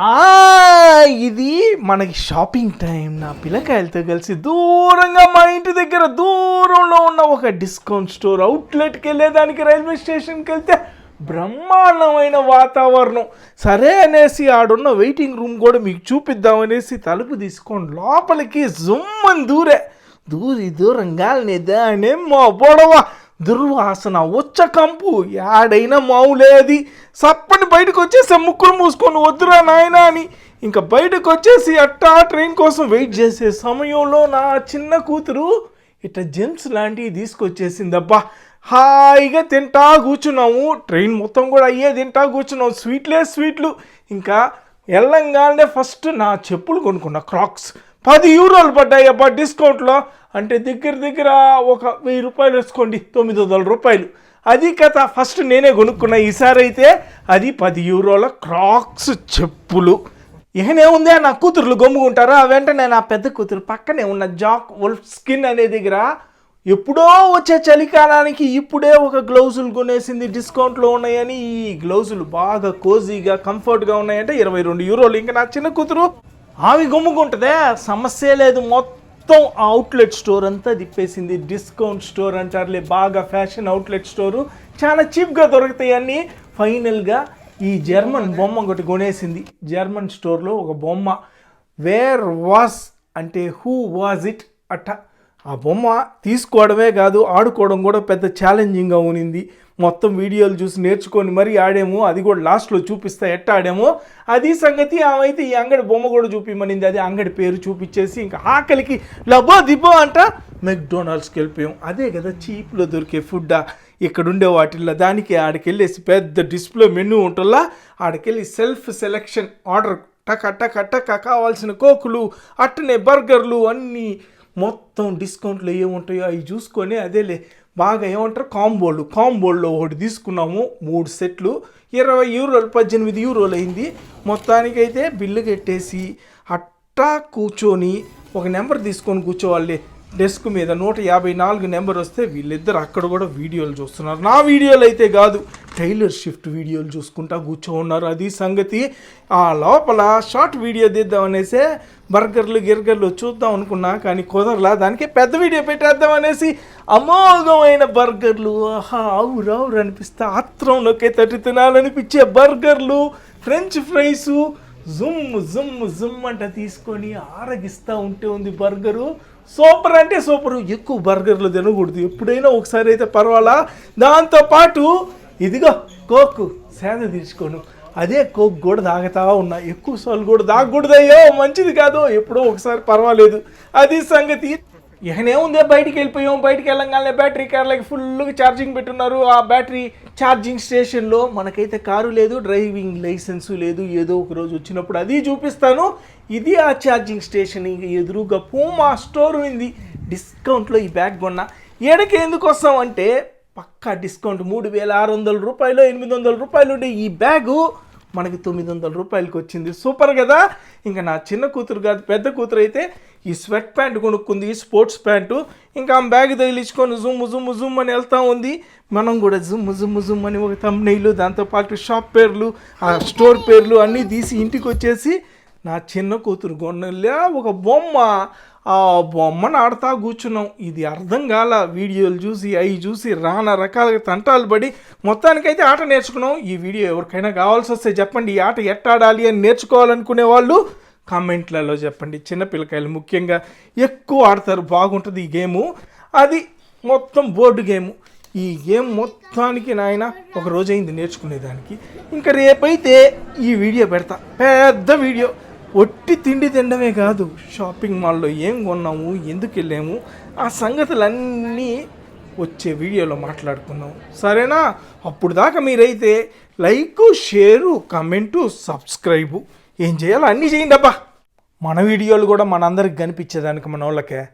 ఆ ఇది మనకి షాపింగ్ టైం నా పిల్లకాయలతో కలిసి దూరంగా మా ఇంటి దగ్గర దూరంలో ఉన్న ఒక డిస్కౌంట్ స్టోర్ అవుట్లెట్కి వెళ్ళేదానికి రైల్వే స్టేషన్కి వెళ్తే బ్రహ్మాండమైన వాతావరణం. సరే అనేసి ఆడున్న వెయిటింగ్ రూమ్ కూడా మీకు చూపిద్దామనేసి తలుపు తీసుకొని లోపలికి జుమ్మని దూరే. దూరి దూరంగా నిదానే మా బొడవ దుర్వాసన ఉచ్చ కంపు యాడైనా మావులేది సప్పని బయటకు వచ్చేసి ముక్కులు మూసుకొని వద్దురా నాయనా అని ఇంకా బయటకు వచ్చేసి అట్టా ట్రైన్ కోసం వెయిట్ చేసే సమయంలో నా చిన్న కూతురు ఇట్లా జెమ్స్ లాంటివి తీసుకొచ్చేసిందబ్బా. హాయిగా తింటా కూర్చున్నాము. ట్రైన్ మొత్తం కూడా అయ్యే తింటా కూర్చున్నాం. స్వీట్లే స్వీట్లు. ఇంకా వెళ్ళంగానే ఫస్ట్ నా చెప్పులు కొనుక్కున్నా క్రాక్స్. పది యూరోలు పడ్డాయి అబ్బా డిస్కౌంట్లో. అంటే దగ్గర దగ్గర ఒక వెయ్యి రూపాయలు వేసుకోండి తొమ్మిది వందల రూపాయలు. అది కథ. ఫస్ట్ నేనే కొనుక్కున్నా ఈసారి అయితే అది పది యూరోల క్రాక్స్ చెప్పులు. ఇకనే ఉందే నా కూతురులు గమ్ముకుంటారా. వెంటనే నా పెద్ద కూతురు పక్కనే ఉన్న జాక్ వల్ఫ్ స్కిన్ అనే దగ్గర ఎప్పుడో వచ్చే చలికాలానికి ఇప్పుడే ఒక గ్లౌజులు కొనేసింది. డిస్కౌంట్లో ఉన్నాయని ఈ గ్లౌజులు బాగా కోజీగా కంఫర్ట్గా ఉన్నాయంటే ఇరవై రెండు యూరోలు. ఇంకా నా చిన్న కూతురు ఆవి గమ్ముకుంటుందే. సమస్య లేదు. మొత్తం మొత్తం అవుట్లెట్ స్టోర్ అంతా తిప్పేసింది. డిస్కౌంట్ స్టోర్ అంటారులే బాగా ఫ్యాషన్ అవుట్లెట్ స్టోరు చాలా చీప్గా దొరుకుతాయని ఫైనల్గా ఈ జర్మన్ బొమ్మ ఒకటి కొనేసింది. జర్మన్ స్టోర్లో ఒక బొమ్మ. వేర్ వాస్ అంటే హూ వాజ్ ఇట్ అట్ట ఆ బొమ్మ తీసుకోవడమే కాదు ఆడుకోవడం కూడా పెద్ద ఛాలెంజింగ్గా ఉనింది. మొత్తం వీడియోలు చూసి నేర్చుకొని మరీ ఆడాము అది కూడా లాస్ట్లో చూపిస్తా ఎట్ట ఆడామో. అది సంగతి ఆమె అయితే ఈ అంగడి బొమ్మ కూడా చూపిమనింది అది అంగడి పేరు చూపించేసి ఇంకా ఆకలికి లబో దిబ్బో అంట. మెక్డొనాల్డ్స్కి వెళ్ళిపోయాం. అదే కదా చీప్లో దొరికే ఫుడ్ ఇక్కడ ఉండే వాటిల్లో దానికి ఆడికెళ్ళేసి పెద్ద డిస్ప్లే మెనూ ఉంటుందా ఆడికెళ్ళి సెల్ఫ్ సెలెక్షన్ ఆర్డర్. టక టక టక కావాల్సిన కోకులు అట్టనే బర్గర్లు అన్నీ మొత్తం డిస్కౌంట్లు ఏముంటాయో అవి చూసుకొని అదేలే. బాగా ఏమంటారు? కాంబోళ్ళు కాంబోల్లో ఒకటి తీసుకున్నాము మూడు సెట్లు. ఇరవై యూరోలు పద్దెనిమిది యూరోలు అయింది. మొత్తానికైతే బిల్లు కట్టేసి అట్టా కూర్చొని ఒక నెంబర్ తీసుకొని కూర్చోవాలి. డెస్క్ మీద నూట యాభై నాలుగు నెంబర్ వస్తే వీళ్ళిద్దరు అక్కడ కూడా వీడియోలు చూస్తున్నారు. నా వీడియోలు అయితే కాదు టైలర్ షిఫ్ట్ వీడియోలు చూసుకుంటా కూర్చో ఉన్నారు అది సంగతి. ఆ లోపల షార్ట్ వీడియో తీద్దాం అనేసి బర్గర్లు గిర్గర్లు చూద్దాం అనుకున్నా కానీ కుదరలా. దానికి పెద్ద వీడియో పెట్టేద్దాం అనేసి అమోఘమైన బర్గర్లు ఆహా అవురు అవురు అనిపిస్తే నొక్కే తట్టి తినాలనిపించే బర్గర్లు ఫ్రెంచ్ ఫ్రైసు జుమ్ జుమ్ జుమ్ అంట తీసుకొని ఆరగిస్తూ ఉంటే ఉంది బర్గరు. సూపర్ అంటే సూపర్. ఎక్కువ బర్గర్లు తినకూడదు. ఎప్పుడైనా ఒకసారి అయితే పర్వాలా? దాంతోపాటు ఇదిగో కోక్ సేద తీర్చుకోను అదే కోక్ కూడా తాగుతా ఉన్నా. ఎక్కువ సార్లు కూడా తాగకూడదయ్యో మంచిది కాదు ఎప్పుడో ఒకసారి పర్వాలేదు. అది సంగతి. ఏముందే బయటికి వెళ్ళిపోయాం బయటికి వెళ్ళంగానే బ్యాటరీ కార్లకి ఫుల్గా ఛార్జింగ్ పెట్టున్నారు. ఆ బ్యాటరీ ఛార్జింగ్ స్టేషన్లో మనకైతే కారు లేదు డ్రైవింగ్ లైసెన్సు లేదు ఏదో ఒక రోజు వచ్చినప్పుడు అది చూపిస్తాను. ఇది ఆ ఛార్జింగ్ స్టేషన్ ఎదురుగా పూమా స్టోర్ ఉంది. డిస్కౌంట్లో ఈ బ్యాగ్ కొన్నా. ఏడకి ఎందుకు వస్తామంటే పక్కా డిస్కౌంట్ మూడు వేల ఆరు వందల రూపాయలు ఎనిమిది వందల రూపాయలు ఉండే ఈ బ్యాగు మనకి తొమ్మిది వందల రూపాయలకి వచ్చింది సూపర్ కదా? ఇంకా నా చిన్న కూతురు కాదు పెద్ద కూతురు అయితే ఈ స్వెట్ ప్యాంట్ కొనుక్కుంది స్పోర్ట్స్ ప్యాంటు. ఇంకా ఆమె బ్యాగ్ తగిలించుకొని జుమ్ జుమ్ జుమ్ అని వెళ్తా ఉంది. మనం కూడా జుమ్ జుమ్ జుమ్ అని ఒక తమ్నైలు దాంతోపాటు షాప్ పేర్లు ఆ స్టోర్ పేర్లు అన్నీ తీసి ఇంటికి వచ్చేసి నా చిన్న కూతురు కొన్నలే ఒక బొమ్మ ఆ బొమ్మను ఆడుతా కూర్చున్నాం. ఇది అర్థం కాల వీడియోలు చూసి అవి చూసి రానా రకాలుగా తంటాలు పడి మొత్తానికైతే ఆట నేర్చుకున్నాం. ఈ వీడియో ఎవరికైనా కావాల్సి వస్తే చెప్పండి ఈ ఆట ఎట్టాడాలి అని నేర్చుకోవాలనుకునే వాళ్ళు కామెంట్లలో చెప్పండి. చిన్నపిల్లకాయలు ముఖ్యంగా ఎక్కువ ఆడతారు బాగుంటుంది ఈ గేము. అది మొత్తం బోర్డు గేము. ఈ గేమ్ మొత్తానికి నాయన ఒక రోజు అయింది నేర్చుకునేదానికి. ఇంకా రేపైతే ఈ వీడియో పెడతా. పెద్ద వీడియో. ఒట్టి తిండి తినడమే కాదు. షాపింగ్ మాల్లో ఏం కొన్నాము ఎందుకు వెళ్ళాము ఆ సంగతులన్నీ వచ్చే వీడియోలో మాట్లాడుకుందాం. సరేనా? అప్పుడు దాకా మీరైతే లైక్ షేరు కమెంటు సబ్స్క్రైబు. ఏం చేయాలో అన్నీ చేయండి అబ్బా మన వీడియోలు కూడా మనందరికి కనిపించేదానికి మన వాళ్ళకే.